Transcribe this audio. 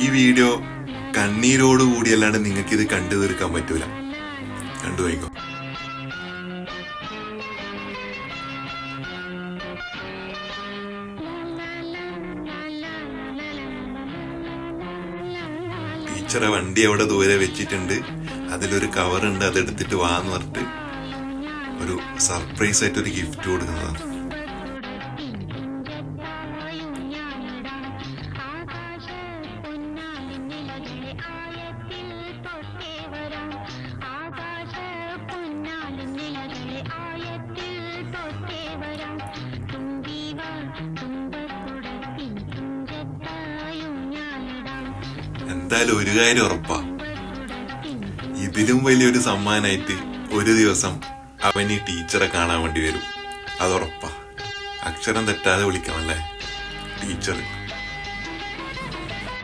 ഈ വീഡിയോ കണ്ണീരോട് കൂടിയല്ലാണ്ട് നിങ്ങൾക്ക് ഇത് കണ്ടു തീർക്കാൻ പറ്റൂല. കണ്ടു കണ്ടുപോയിക്കോ ടീച്ചറെ വണ്ടി അവിടെ ദൂരെ വെച്ചിട്ടുണ്ട്. അതിലൊരു കവറുണ്ട് അതെടുത്തിട്ട് വാന്ന് പറഞ്ഞിട്ട് ഒരു സർപ്രൈസ് ആയിട്ട് ഒരു ഗിഫ്റ്റ് കൊടുക്കുന്നതാണ്. എന്തായാലും ഒരു കാര്യം ഉറപ്പാ. ഇതിലും വലിയൊരു സമ്മാനായിട്ട് ഒരു ദിവസം അവൻ ഈ ടീച്ചറെ കാണാൻ വേണ്ടി വരും. അതുറപ്പാ അക്ഷരം തെറ്റാതെ വിളിക്കണല്ലേ ടീച്ചർ.